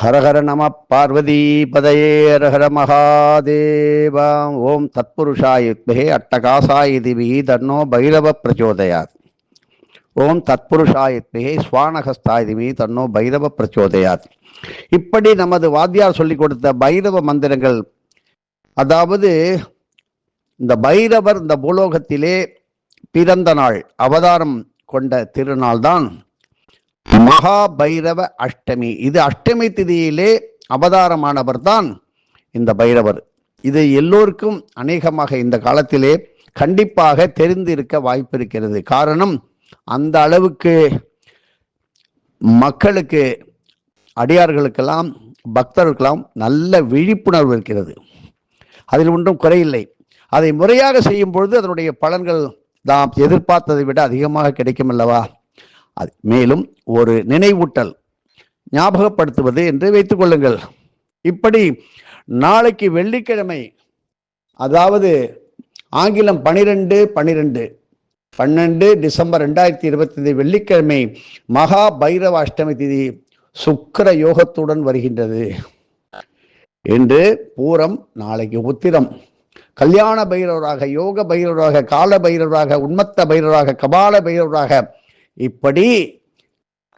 ஹரஹர நம பார்வதி பதையே ஹரஹர ஓம் ஓம் தத்புருஷாயுத்மகே அட்டகாசாய திவி தன்னோ பைரவ பிரச்சோதயாத். ஓம் தத்புருஷாயுத்மகே ஸ்வானகஸ்தாய திவி தன்னோ பைரவ பிரச்சோதயாத். இப்படி நமது வாத்தியார் சொல்லிக் கொடுத்த பைரவ மந்திரங்கள் அதாவது இந்த பைரவர் இந்த பூலோகத்திலே பிறந்த நாள் அவதாரம் கொண்ட திருநாள் தான் மகா பைரவ அஷ்டமி. இது அஷ்டமி திதியிலே அவதாரமானவர் தான் இந்த பைரவர். இது எல்லோருக்கும் அநேகமாக இந்த காலத்திலே கண்டிப்பாக தெரிந்திருக்க வாய்ப்பு இருக்கிறது காரணம் அந்த அளவுக்கு மக்களுக்கு அடியார்களுக்கெல்லாம் பக்தர்களுக்கெல்லாம் நல்ல விழிப்புணர்வு இருக்கிறது. அதில் ஒன்றும் குறையில்லை. அதை முறையாக செய்யும் பொழுது அதனுடைய பலன்கள் நாம் எதிர்பார்த்ததை விட அதிகமாக கிடைக்கும் அல்லவா அது. மேலும் ஒரு நினைவூட்டல் ஞாபகப்படுத்துவது என்று வைத்துக் கொள்ளுங்கள். இப்படி நாளைக்கு வெள்ளிக்கிழமை அதாவது ஆங்கிலம் பனிரெண்டு பனிரெண்டு பன்னெண்டு டிசம்பர் ரெண்டாயிரத்தி இருபத்தி ஐந்து வெள்ளிக்கிழமை மகா பைரவ அஷ்டமி திதி சுக்கர யோகத்துடன் வருகின்றது என்று பூரம் நாளைக்கு உத்திரம். கல்யாண பைரவராக யோக பைரவராக கால பைரவராக உண்மத்த பைரவராக கபால பைரவராக இப்படி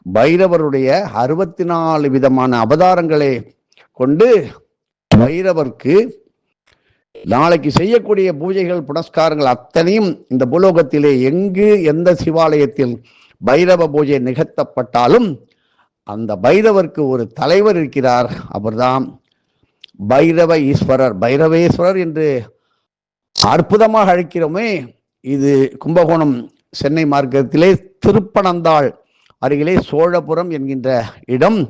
பைரவருடைய அறுபத்தி நாலு விதமான அவதாரங்களை கொண்டு பைரவர்க்கு நாளைக்கு செய்யக்கூடிய பூஜைகள் புனஸ்காரங்கள் அத்தனையும் இந்த பூலோகத்திலே எங்கு எந்த சிவாலயத்தில் பைரவ பூஜை நிகழ்த்தப்பட்டாலும் அந்த பைரவருக்கு ஒரு தலைவர் இருக்கிறார். அவர்தான் பைரவ ஈஸ்வரர். பைரவேஸ்வரர் என்று அற்புதமாக அழைக்கிறோமே. இது கும்பகோணம் சென்னை மார்க்கத்திலே திருப்பனந்தாள் அருகிலே சோழபுரம் என்கின்ற இடம்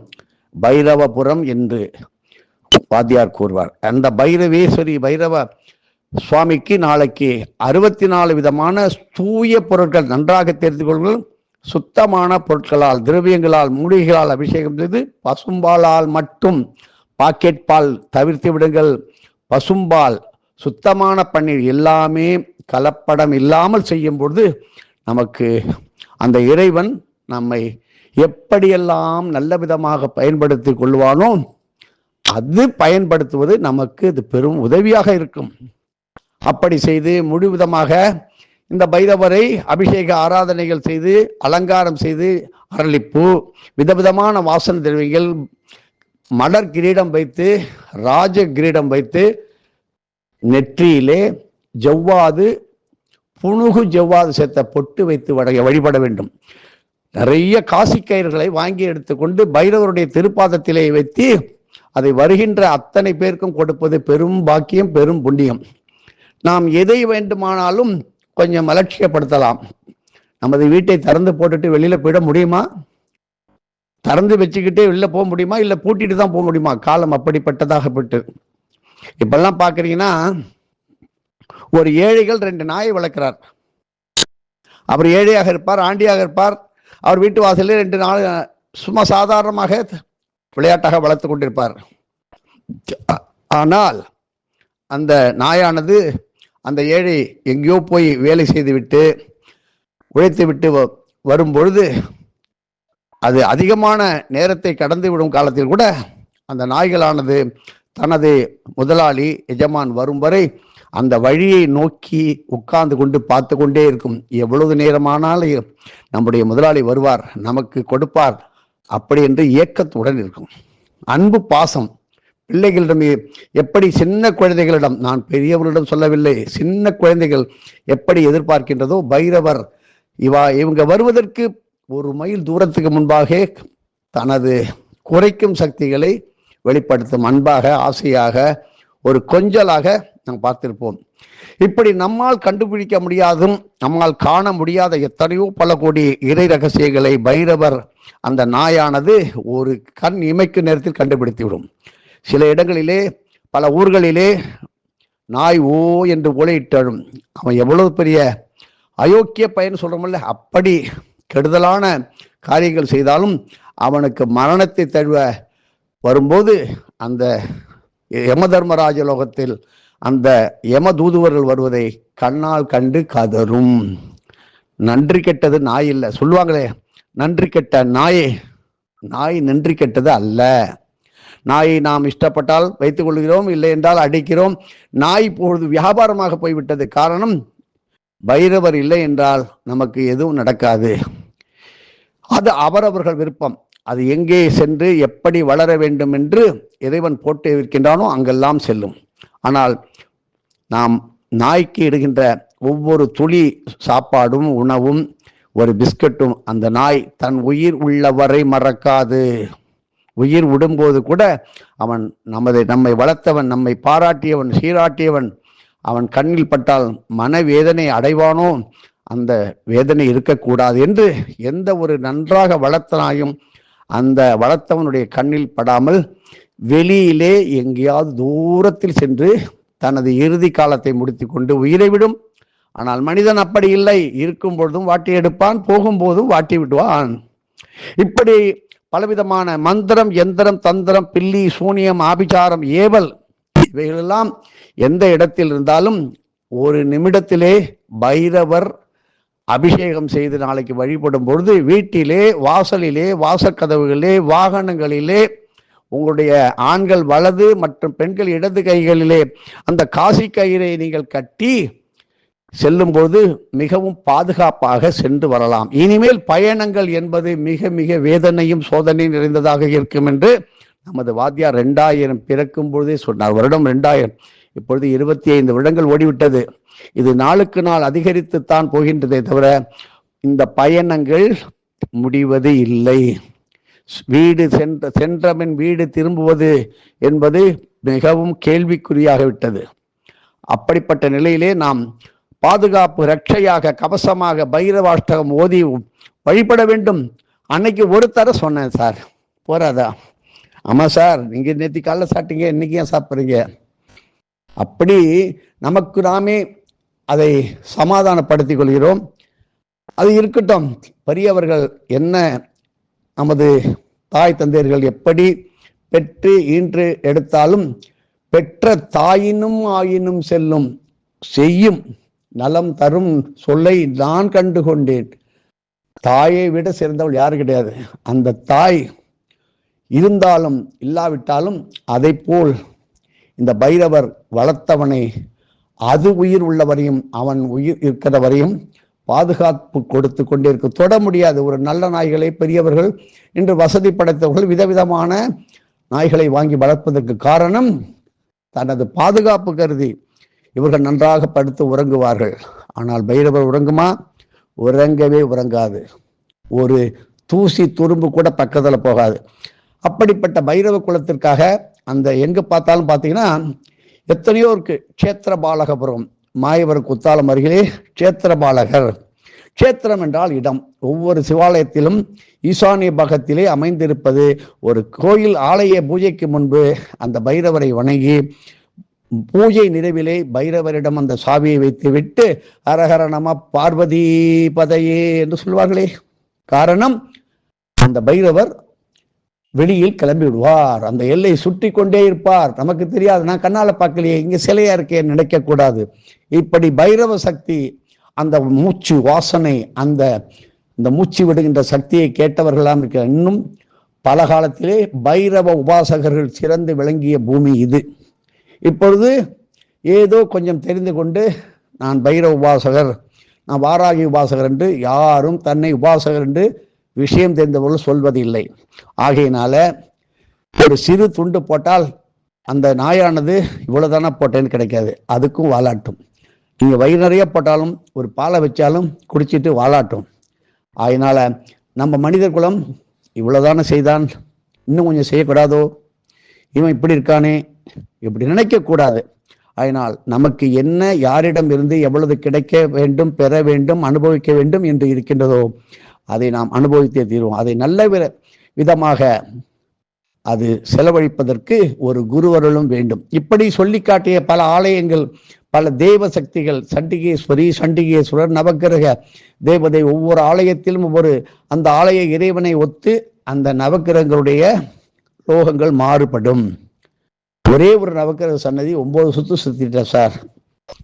பைரவபுரம் என்று வாத்தியார் கூறுவார். அந்த பைரவேஸ்வரி பைரவ சுவாமிக்கு நாளைக்கு அறுபத்தி நாலு விதமான தூய பொருட்கள் நன்றாக தெரிந்து கொள்ளுங்கள் சுத்தமான பொருட்களால் திரவியங்களால் மூலிகைகளால் அபிஷேகம் செய்து பசும்பாலால் மட்டும் பாக்கெட் பால் தவிர்த்து விடுங்கள். பசும்பால் சுத்தமான பன்னீர் எல்லாமே கலப்படம் இல்லாமல் செய்யும் பொழுது நமக்கு அந்த இறைவன் நம்மை எப்படியெல்லாம் நல்ல விதமாக பயன்படுத்தி கொள்வானோ அது பயன்படுத்துவது நமக்கு இது பெரும் உதவியாக இருக்கும். அப்படி செய்து முழுவிதமாக இந்த பைரவரை அபிஷேக ஆராதனைகள் செய்து அலங்காரம் செய்து அரளிப்பூ விதவிதமான வாசன திரவியங்கள் மலர் கிரீடம் வைத்து ராஜ கிரீடம் வைத்து நெற்றியிலே ஜவ்வாது புணுகு ஜவ்வாது பொட்டு வைத்து வடைய வழிபட வேண்டும். நிறைய காசிக்கயிர்களை வாங்கி எடுத்துக்கொண்டு பைரவருடைய திருப்பாதத்திலே வைத்து அதை வருகின்ற அத்தனை பேருக்கும் கொடுப்பது பெரும் பாக்கியம் பெரும் புண்ணியம். நாம் எதை வேண்டுமானாலும் கொஞ்சம் அலட்சியப்படுத்தலாம். நமது வீட்டை திறந்து போட்டுட்டு வெளியில போயிட முடியுமா? திறந்து வச்சுக்கிட்டே வெளில போக முடியுமா? இல்லை பூட்டிட்டு தான் போக முடியுமா? காலம் அப்படிப்பட்டதாகப்பட்டு இப்பெல்லாம் பார்க்குறீங்கன்னா ஒரு ஏழைகள் ரெண்டு நாயை வளர்க்கிறார். அவர் ஏழையாக இருப்பார் ஆண்டியாக இருப்பார். அவர் வீட்டு வாசலில் ரெண்டு நாள் சும்மா சாதாரணமாக விளையாட்டாக வளர்த்து கொண்டிருப்பார். ஆனால் அந்த நாயானது அந்த ஏழை எங்கேயோ போய் வேலை செய்துவிட்டு உழைத்து விட்டு வரும் பொழுது அது அதிகமான நேரத்தை கடந்து விடும் காலத்தில் கூட அந்த நாய்களானது தனது முதலாளி எஜமான் வரும் வரை அந்த வழியை நோக்கி உட்கார்ந்து கொண்டு பார்த்து கொண்டே இருக்கும். எவ்வளவு நேரமானாலும் நம்முடைய முதலாளி வருவார் நமக்கு கொடுப்பார் அப்படி என்று ஏக்கத்துடன் இருக்கும். அன்பு பாசம். பிள்ளைகளிடம் எப்படி சின்ன குழந்தைகளிடம் நான் பெரியவர்களிடம் சொல்லவில்லை சின்ன குழந்தைகள் எப்படி எதிர்பார்க்கின்றதோ பைரவர் இவா இவங்க வருவதற்கு ஒரு மைல் தூரத்துக்கு முன்பாக தனது குறைக்கும் சக்திகளை வெளிப்படுத்தும் அன்பாக ஆசையாக ஒரு கொஞ்சலாக நாம் பார்த்திருப்போம். இப்படி நம்மால் கண்டுபிடிக்க முடியாதும் நம்மால் காண முடியாத எத்தனையோ பல கோடி இறை ரகசியங்களை பைரவர் அந்த நாயானது ஒரு கண் இமைக்கு நேரத்தில் கண்டுபிடித்துவிடும். சில இடங்களிலே பல ஊர்களிலே நாய் ஓ என்று ஓலையிட்டாலும் அவன் எவ்வளவு பெரிய அயோக்கிய பயன் சொல்றோம்ல அப்படி கெடுதலான காரியங்கள் செய்தாலும் அவனுக்கு மரணத்தை தழுவ வரும்போது அந்த யம தர்மராஜ லோகத்தில் அந்த யம தூதுவர்கள் வருவதை கண்ணால் கண்டு கதரும். நன்றி கெட்டது நாய் இல்லை. சொல்லுவாங்களே நன்றி கெட்ட நாயே நாய் நன்றி கெட்டது அல்ல. நாயை நாம் இஷ்டப்பட்டால் வைத்துக் கொள்கிறோம் இல்லை என்றால் அடிக்கிறோம். நாய் இப்பொழுது வியாபாரமாக போய்விட்டது காரணம் பைரவர் இல்லை என்றால் நமக்கு எதுவும் நடக்காது. அது அவரவர்கள் விருப்பம். அது எங்கே சென்று எப்படி வளர வேண்டும் என்று இறைவன் போட்டு இருக்கின்றானோ அங்கெல்லாம் செல்லும். ஆனால் நாம் நாய்க்கு இடுகின்ற ஒவ்வொரு துளி சாப்பாடும் உணவும் ஒரு பிஸ்கட்டும் அந்த நாய் தன் உயிர் உள்ளவரை மறக்காது. உயிர் விடும்போது கூட அவன் நமது நம்மை வளர்த்தவன் நம்மை பாராட்டியவன் சீராட்டியவன் அவன் கண்ணில் பட்டால் மனவேதனை அடைவானோ? அந்த வேதனை இருக்கக்கூடாது என்று எந்த ஒரு நன்றாக வளர்த்த நாயும் அந்த வளர்த்தவனுடைய கண்ணில் படாமல் வெளியிலே எங்கேயாவது தூரத்தில் சென்று தனது இறுதி காலத்தை முடித்து கொண்டு உயிரை விடும். ஆனால் மனிதன் அப்படி இல்லை. இருக்கும் பொழுதும் வாட்டி எடுப்பான் போகும்போதும் வாட்டி விடுவான். இப்படி பலவிதமான மந்திரம் எந்திரம் தந்திரம் பில்லி சூனியம் ஆபிச்சாரம் ஏவல் இவைகளெல்லாம் எந்த இடத்தில் இருந்தாலும் ஒரு நிமிடத்திலே பைரவர் அபிஷேகம் செய்து நாளைக்கு வழிபடும் பொழுது வீட்டிலே வாசலிலே வாசற்கதவுகளிலே வாகனங்களிலே உங்களுடைய ஆண்கள் வலது மற்றும் பெண்கள் இடது கைகளிலே அந்த காசி கயிறை நீங்கள் கட்டி செல்லும்போது மிகவும் பாதுகாப்பாக சென்று வரலாம். இனிமேல் பயணங்கள் என்பது மிக மிக வேதனையும் சோதனை நிறைந்ததாக இருக்கும் என்று நமது வாத்தியார் ரெண்டாயிரம் பிறக்கும் பொழுதே சொன்னார். வருடம் ரெண்டாயிரம். இப்பொழுது இருபத்தி ஐந்து வருடங்கள் ஓடிவிட்டது. இது நாளுக்கு நாள் அதிகரித்துத்தான் போகின்றதே தவிர இந்த பயணங்கள் முடிவது இல்லை. வீடு சென்ற சென்றபின் வீடு திரும்புவது என்பது மிகவும் கேள்விக்குறியாக விட்டது அப்படிப்பட்ட நிலையிலே நாம் பாதுகாப்பு ரட்சையாக கவசமாக பைரவாஷ்டகம் ஓதி வழிபட வேண்டும். அன்னைக்கு ஒரு தர சொன்னேன் சார். போறாதா? ஆமாம் சார் நீங்கள் நேற்று காலைல சாப்பிட்டீங்க இன்னைக்கு ஏன் சாப்பிட்றீங்க? அப்படி நமக்கு நாமே அதை சமாதானப்படுத்திக் கொள்கிறோம். அது இருக்கட்டும். பெரியவர்கள் என்ன நமது தாய் தந்தையர்கள் எப்படி பெற்று ஈன்று எடுத்தாலும் பெற்ற தாயினும் ஆயினும் செல்லும் செய்யும் நலம் தரும் சொல்லை நான் கண்டு கொண்டேன் தாயை விட சிறந்தவள் யாரும் கிடையாது. அந்த தாய் இருந்தாலும் இல்லாவிட்டாலும் அதை போல் இந்த பைரவர் வளர்த்தவனை அது உயிர் உள்ளவரையும் அவன் உயிர் இருக்கிற வரையும் பாதுகாப்பு கொடுத்து கொண்டிருக்கு. தொட முடியாது. ஒரு நல்ல நாய்களை பெரியவர்கள் இன்று வசதி படைத்தவர்கள் விதவிதமான நாய்களை வாங்கி வளர்ப்பதற்கு காரணம் தனது பாதுகாப்பு கருதி இவர்கள் நன்றாக படுத்து உறங்குவார்கள். ஆனால் பைரவர் உறங்குமா? உறங்கவே உறங்காது. ஒரு தூசி துரும்பு கூட பக்கத்தில் போகாது. அப்படிப்பட்ட பைரவ குலத்திற்காக அந்த எங்கே பார்த்தாலும் பார்த்தீங்கன்னா எத்தனையோ இருக்கு. கஷேத்திர பாலகபுரம் மாயவர் குத்தாலம் அருகிலே க்ஷேத்திரபாலகர். க்ஷேத்திரம் கஷேத்திரம் என்றால் இடம். ஒவ்வொரு சிவாலயத்திலும் ஈசானிய பாகத்திலே அமைந்திருப்பது ஒரு கோயில் ஆலய பூஜைக்கு முன்பு அந்த பைரவரை வணங்கி பூஜை நிறைவிலே பைரவரிடம் அந்த சாவியை வைத்து விட்டு ஹரஹர நம பார்வதி பதையே என்று சொல்வார்களே. காரணம் அந்த பைரவர் வெளியில் கிளம்பி விடுவார் அந்த எல்லை சுற்றி கொண்டே இருப்பார். நமக்கு தெரியாது. நான் கண்ணால பார்க்கலையே. இங்க சிலையா இருக்கேன்னு நினைக்க கூடாது இப்படி பைரவ சக்தி அந்த மூச்சு வாசனை அந்த இந்த மூச்சு விடுகின்ற சக்தியை கேட்டவர்களாம் இருக்க இன்னும் பல காலத்திலே பைரவ உபாசகர்கள் சிறந்து விளங்கிய பூமி இது. இப்பொழுது ஏதோ கொஞ்சம் தெரிந்து கொண்டு நான் பைரவ உபாசகர் நான் வாராகி உபாசகர் என்று யாரும் தன்னை உபாசகர் என்று விஷயம் தெரிந்தவர்கள் சொல்வதில்லை. ஆகையினால ஒரு சிறு துண்டு போட்டால் அந்த நாயானது இவ்வளவுதானே போட்டேன்னு கிடைக்காது. அதுக்கும் வாலாட்டும். நீங்க வயிறு நிறைய போட்டாலும் ஒரு பாலை வச்சாலும் குடிச்சிட்டு வாலாட்டும். அதனால நம்ம மனிதர் குலம் இவ்வளவுதானே செய்தான் இன்னும் கொஞ்சம் செய்யக்கூடாதோ? இவன் இப்படி இருக்கானே? இப்படி நினைக்க கூடாது அதனால் நமக்கு என்ன யாரிடம் இருந்து எவ்வளவு கிடைக்க வேண்டும் பெற வேண்டும் அனுபவிக்க வேண்டும் என்று இருக்கின்றதோ அதை நாம் அனுபவித்தே தீர்வோம். அதை நல்ல வித- விதமாக அது செலவழிப்பதற்கு ஒரு குருவருளும் வேண்டும். இப்படி சொல்லி காட்டிய பல ஆலயங்கள் பல தேவ சக்திகள் சண்டிகேஸ்வரி சண்டிகேஸ்வரர் நவக்கிரக தேவதை ஒவ்வொரு ஆலயத்திலும் ஒவ்வொரு அந்த ஆலய இறைவனை ஒத்து அந்த நவக்கிரகங்களுடைய லோகங்கள் மாறுபடும். ஒரே ஒரு நவக்கிரக சன்னதி ஒன்பது சுத்து சுத்திட்ட சார்.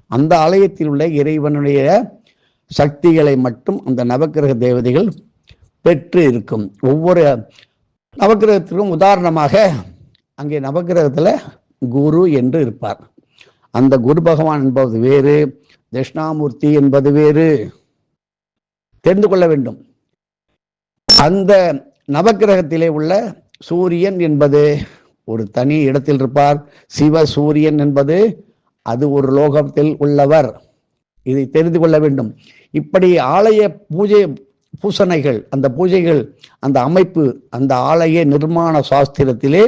அந்த ஆலயத்தில் உள்ள இறைவனுடைய சக்திகளை மட்டும் அந்த நவக்கிரக தேவதைகள் பெற்று இருக்கும் ஒவ்வொரு நவக்கிரகத்திற்கும் உதாரணமாக அங்கே நவக்கிரகத்தில் குரு என்று இருப்பார். அந்த குரு பகவான் என்பது வேறு தட்சிணாமூர்த்தி என்பது வேறு. தெரிந்து கொள்ள வேண்டும். அந்த நவக்கிரகத்திலே உள்ள சூரியன் என்பது ஒரு தனி இடத்தில் இருப்பார். சிவ சூரியன் என்பது அது ஒரு லோகத்தில் உள்ளவர். இதை தெரிந்து கொள்ள வேண்டும். இப்படி ஆலய பூஜை பூசணைகள் அந்த பூஜைகள் அந்த அமைப்பு அந்த ஆலய நிர்மாண சாஸ்திரத்திலே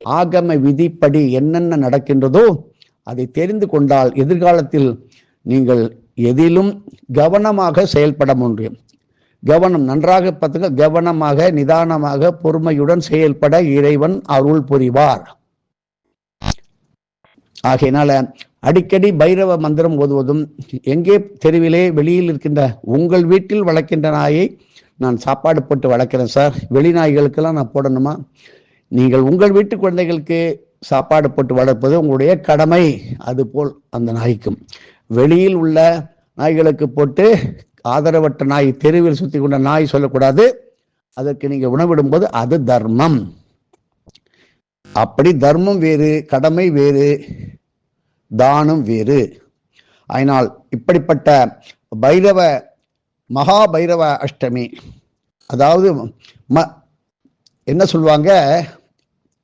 ஆகம விதிப்படி என்னென்ன நடக்கின்றதோ அதை தெரிந்து கொண்டால் எதிர்காலத்தில் நீங்கள் எதிலும் கவனமாக செயல்பட முடியும். கவனம் நன்றாக பார்த்துக்க கவனமாக நிதானமாக பொறுமையுடன் செயல்பட இறைவன் அருள் புரிவார். ஆகையினால அடிக்கடி பைரவ மந்திரம் ஓதுவதும் எங்கே தெருவிலே வெளியில் இருக்கின்ற உங்கள் வீட்டில் வளர்க்கின்ற நாயை நான் சாப்பாடு போட்டு வளர்க்கிறேன் சார். வெளி நாய்களுக்கெல்லாம் நான் போடணுமா? நீங்கள் உங்கள் வீட்டு குழந்தைகளுக்கு சாப்பாடு போட்டு வளர்ப்பது உங்களுடைய கடமை. அதுபோல் அந்த நாய்க்கும். வெளியில் உள்ள நாய்களுக்கு போட்டு ஆதரவற்ற நாய் தெருவில் சுற்றி கொண்ட நாய் சொல்லக்கூடாது. அதற்கு நீங்கள் உணவிடும்போது அது தர்மம். அப்படி தர்மம் வேறு கடமை வேறு. தானம் வேறு. அதனால் இப்படிப்பட்ட பைரவ மகா பைரவ அஷ்டமி அதாவது ம என்ன சொல்லுவாங்க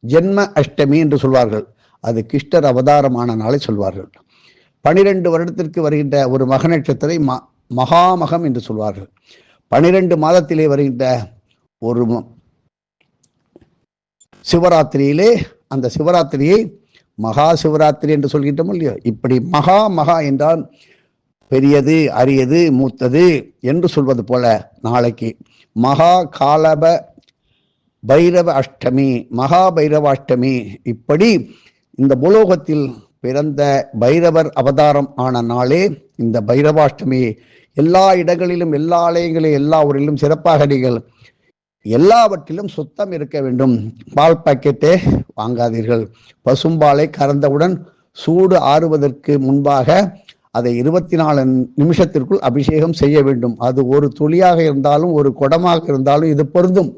ஜென்ம அஷ்டமி என்று சொல்வார்கள். அது கிருஷ்ணர் அவதாரமான நாளை சொல்வார்கள். பனிரெண்டு வருடத்திற்கு வருகின்ற ஒரு மக நட்சத்திரை ம மகாமகம் என்று சொல்வார்கள். பனிரெண்டு மாதத்திலே வருகின்ற ஒரு சிவராத்திரியிலே அந்த சிவராத்திரியை மகா சிவராத்திரி என்று சொல்கின்றோம் இல்லையோ? இப்படி மகா மகா என்றால் பெரியது அரியது மூத்தது என்று சொல்வது போல நாளைக்கு மகா காலப பைரவ அஷ்டமி மகா பைரவ அஷ்டமி இப்படி இந்த பூலோகத்தில் பிறந்த பைரவர் அவதாரம் ஆன நாளே இந்த பைரவாஷ்டமி. எல்லா இடங்களிலும் எல்லா ஆலயங்களிலும் எல்லா ஊரிலும் சிறப்பாக நீங்கள் எல்லாவற்றிலும் சுத்தம் இருக்க வேண்டும். பால் பாக்கெட்டே வாங்காதீர்கள். பசும்பாலை கறந்தவுடன் சூடு ஆறுவதற்கு முன்பாக அதை இருபத்தி நாலு நிமிஷத்திற்குள் அபிஷேகம் செய்ய வேண்டும். அது ஒரு துளியாக இருந்தாலும் ஒரு குடமாக இருந்தாலும் இது பொருந்தும்.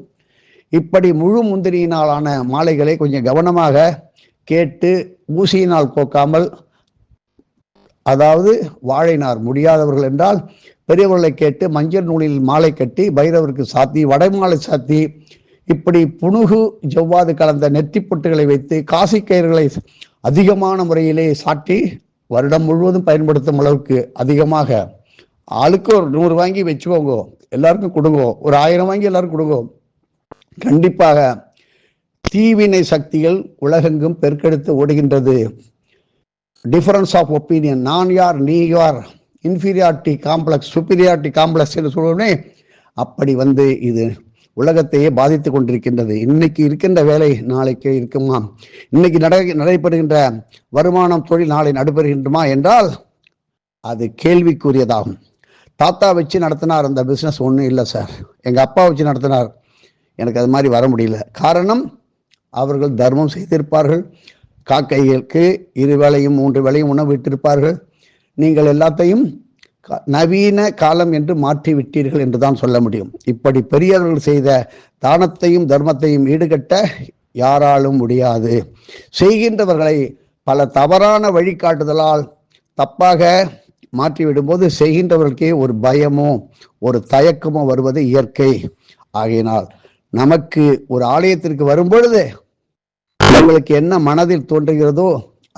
இப்படி முழு முந்திரியினாலான மாலைகளை கொஞ்சம் கவனமாக கேட்டு ஊசியினால் கோக்காமல் அதாவது வாழைநார் முடியாதவர்கள் என்றால் பெரியவர்களை கேட்டு மஞ்சள் நூலில் மாலை கட்டி பைரவருக்கு சாத்தி வடைமாலை சாத்தி இப்படி புணுகு ஜவ்வாது கலந்த நெற்றிப் பொட்டுகளை வைத்து காசி கயிறுகளை அதிகமான முறையிலே சாட்டி வருடம் முழுவதும் பயன்படுத்தும் அளவுக்கு அதிகமாக. ஆளுக்கு ஒரு நூறு வாங்கி வச்சுக்கோங்க எல்லாருக்கும் கொடுங்க ஒரு ஆயிரம் வாங்கி எல்லாரும் கொடுங்க. கண்டிப்பாக தீவினை சக்திகள் உலகெங்கும் பெருக்கெடுத்து ஓடுகின்றது. டிஃபரன்ஸ் ஆஃப் ஒப்பீனியன் நான் யார் நீ யார்? இன்ஃபீரியாரிட்டி காம்ப்ளெக்ஸ் சுப்பீரியாரிட்டி காம்ப்ளெக்ஸ் என்று சொல்லுவோமே அப்படி வந்து இது உலகத்தையே பாதித்து கொண்டிருக்கின்றது. இன்னைக்கு இருக்கின்ற வேலை நாளைக்கு இருக்குமா? இன்னைக்கு நட நடைபெறுகின்ற வருமானம் தொழில் நாளை நடைபெறுகின்றமா என்றால் அது கேள்விக்குரியதாகும். தாத்தா வச்சு நடத்தினார் அந்த பிஸ்னஸ் ஒன்றும் இல்லை சார் எங்கள் அப்பா வச்சு நடத்தினார். எனக்கு அது மாதிரி வர முடியல. காரணம் அவர்கள் தர்மம் செய்திருப்பார்கள். காக்கைகளுக்கு இரு வேளையும் மூன்று வேளையும் உணவு விட்டிருப்பார்கள். நீங்கள் எல்லாத்தையும் க- நவீன காலம் என்று மாற்றி விட்டீர்கள் என்று தான் சொல்ல முடியும். இப்படி பெரியவர்கள் செய்த தானத்தையும் தர்மத்தையும் ஈடுகட்ட யாராலும் முடியாது. செய்கின்றவர்களை பல தவறான வழிகாட்டுதலால் தப்பாக மாற்றிவிடும்போது செய்கின்றவர்களுக்கே ஒரு பயமோ ஒரு தயக்கமோ வருவது இயற்கை. ஆகையினால் நமக்கு ஒரு ஆலயத்திற்கு வரும்பொழுது உங்களுக்கு என்ன மனதில் தோன்றுகிறதோ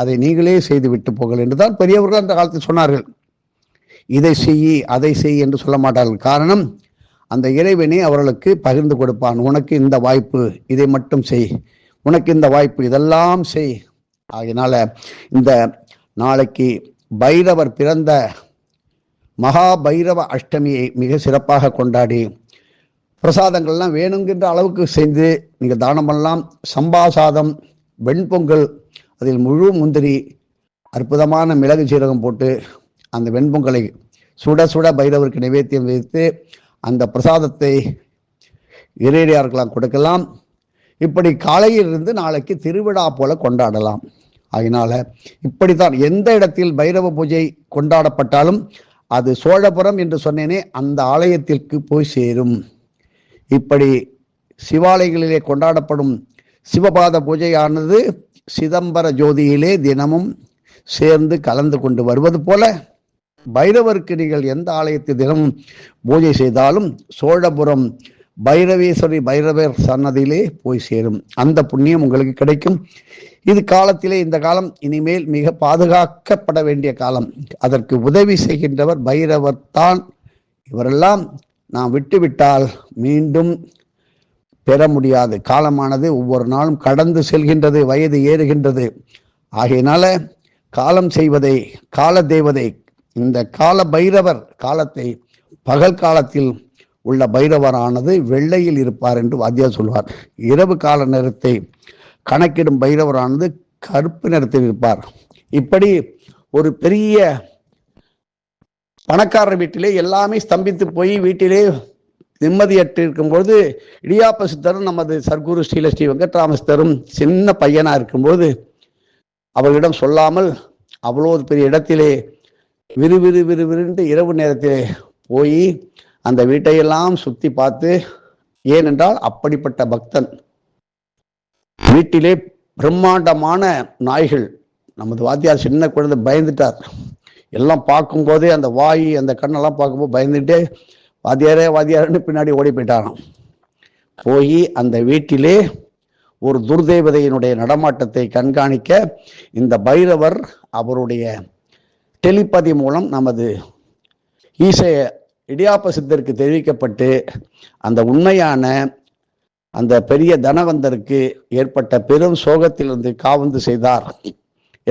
அதை நீங்களே செய்து விட்டு போங்கள் என்றுதான் பெரியவர்கள் அந்த காலத்தில் சொன்னார்கள். இதை செய் அதை செய் என்று சொல்ல மாட்டார்கள். காரணம் அந்த இறைவனை அவர்களுக்கு பகிர்ந்து கொடுப்பான். உனக்கு இந்த வாய்ப்பு இதை மட்டும் செய். உனக்கு இந்த வாய்ப்பு இதெல்லாம் செய். ஆகினால இந்த நாளைக்கு பைரவர் பிறந்த மகா பைரவ அஷ்டமியை மிக சிறப்பாக கொண்டாடி பிரசாதங்கள்லாம் வேணுங்கின்ற அளவுக்கு செய்து நீங்கள் தானம் பண்ணலாம் சம்பா சாதம் வெண்பொங்கல் அதில் முழு முந்திரி அற்புதமான மிளகு சீரகம் போட்டு அந்த வெண்பொங்கலை சுட சுட பைரவருக்கு நிவேத்தியம் வைத்து அந்த பிரசாதத்தை இறையடியார்களாம் கொடுக்கலாம். இப்படி காலையிலிருந்து நாளைக்கு திருவிழா போல கொண்டாடலாம். அதனால இப்படித்தான் எந்த இடத்தில் பைரவ பூஜை கொண்டாடப்பட்டாலும் அது சோழபுரம் என்று சொன்னேனே அந்த ஆலயத்திற்கு போய் சேரும். இப்படி சிவாலயங்களிலே கொண்டாடப்படும் சிவபாத பூஜையானது சிதம்பர ஜோதியிலே தினமும் சேர்ந்து கலந்து கொண்டு வருவது போல பைரவருக்கு நீங்கள் எந்த ஆலயத்தை தினமும் பூஜை செய்தாலும் சோழபுரம் பைரவேஸ்வரி பைரவர் சன்னதியிலே போய் சேரும். அந்த புண்ணியம் உங்களுக்கு கிடைக்கும். இது காலத்திலே இந்த காலம் இனிமேல் மிக பாதுகாக்கப்பட வேண்டிய காலம். அதற்கு உதவி செய்கின்றவர் பைரவர் தான். இவரெல்லாம் நாம் விட்டுவிட்டால் மீண்டும் பெற முடியாது. காலமானது ஒவ்வொரு நாளும் கடந்து செல்கின்றது வயது ஏறுகின்றது. ஆகையினால காலம் செய்வதை கால தேவதை இந்த கால பைரவர் காலத்தை பகல் காலத்தில் உள்ள பைரவரானது வெள்ளையில் இருப்பார் என்று வாத்தியார் சொல்வார். இரவு கால நேரத்தை கணக்கிடும் பைரவரானது கருப்பு நிறத்தில் இருப்பார். இப்படி ஒரு பெரிய பணக்காரர் வீட்டிலே எல்லாமே ஸ்தம்பித்து போய் வீட்டிலே நிம்மதியற்று இருக்கும்போது இடியாப்ப சித்தரும் நமது சர்க்குரு ஸ்ரீல ஸ்ரீ வெங்கட்ராமஸ்தரும் சின்ன பையனா இருக்கும்போது அவர்களிடம் சொல்லாமல் அவ்வளோ பெரிய இடத்திலே விறுவிறு விறுவிறுன்று இரவு நேரத்திலே போய் அந்த வீட்டையெல்லாம் சுத்தி பார்த்து ஏனென்றால் அப்படிப்பட்ட பக்தன். வீட்டிலே பிரம்மாண்டமான நாய்கள். நமது வாத்தியார் சின்ன குழந்தை பயந்துட்டார். எல்லாம் பார்க்கும்போதே அந்த வாய் அந்த கண்ணெல்லாம் பார்க்கும்போது பயந்துட்டு வாத்தியாரே வாதியாரன்னு பின்னாடி ஓடி போயிட்டாராம். போய் அந்த வீட்டிலே ஒரு துர்தேவதையினுடைய நடமாட்டத்தை கண்காணிக்க இந்த பைரவர் அவருடைய டெலிபதி மூலம் நமது ஈசைய இடியாப்ப சித்தருக்கு தெரிவிக்கப்பட்டு அந்த உண்மையான அந்த பெரிய தனவந்தருக்கு ஏற்பட்ட பெரும் சோகத்திலிருந்து காவந்து செய்தார்.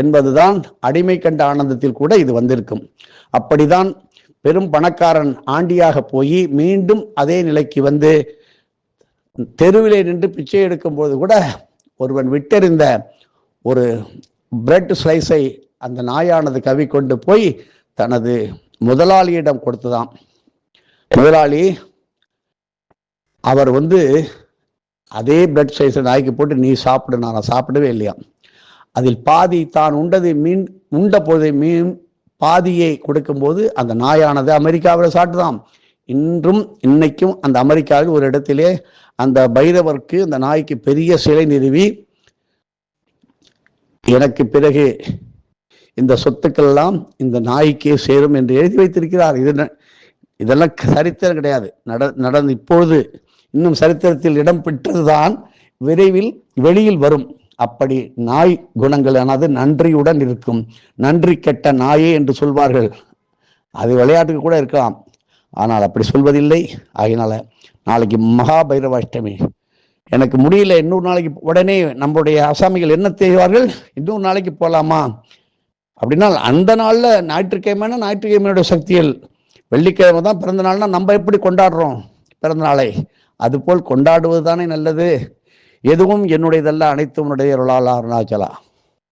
என்பதுதான் அடிமை கண்ட ஆனந்தத்தில் கூட இது வந்திருக்கும். அப்படிதான் பெரும் பணக்காரன் ஆண்டியாக போய் மீண்டும் அதே நிலைக்கு வந்து தெருவிலே நின்று பிச்சை எடுக்கும்போது கூட ஒருவன் விட்டெறிந்த ஒரு பிரெட் ஸ்லைஸை அந்த நாயானது கவி கொண்டு போய் தனது முதலாளியிடம் கொடுத்துதான் முதலாளி அவர் வந்து அதே பிரெட் ஸ்லைஸை நாய்க்கு போட்டு நீ சாப்பிடு நான் சாப்பிடவே இல்லையா அதில் பாதி தான் உண்டது மீன் உண்ட பொழுது மீன் பாதியை கொடுக்கும்போது அந்த நாயானது அமெரிக்காவில் சாட்டுதாம். இன்றும் இன்னைக்கும் அந்த அமெரிக்காவில் ஒரு இடத்திலே அந்த பைரவருக்கு அந்த நாய்க்கு பெரிய சிலை நிறுவி எனக்கு பிறகு இந்த சொத்துக்கள் எல்லாம் இந்த நாய்க்கே சேரும் என்று எழுதி வைத்திருக்கிறார். இது இதெல்லாம் சரித்திரம் கிடையாது. நட நடந்து இப்பொழுது இன்னும் சரித்திரத்தில் இடம் பெற்றதுதான் விரைவில் வெளியில் வரும். அப்படி நாய் குணங்களானது நன்றியுடன் இருக்கும். நன்றி கெட்ட நாயே என்று சொல்வார்கள். அது விளையாட்டுக்கு கூட இருக்கலாம். ஆனால் அப்படி சொல்வதில்லை. அதனால நாளைக்கு மகாபைரவ அஷ்டமி எனக்கு முடியல இன்னொரு நாளைக்கு உடனே நம்முடைய அசாமிகள் என்ன செய்வார்கள்? இன்னொரு நாளைக்கு போகலாமா அப்படின்னா அந்த நாளில் ஞாயிற்றுக்கிழமைனா ஞாயிற்றுக்கிழமையோட சக்திகள். வெள்ளிக்கிழமை தான் பிறந்த நாள்னா நம்ம எப்படி கொண்டாடுறோம்? பிறந்த நாளை. அதுபோல் கொண்டாடுவது தானே நல்லது. எதுவும் என்னுடையதல்ல அனைத்தும் உன்னுடைய அருளால் அருணாச்சலா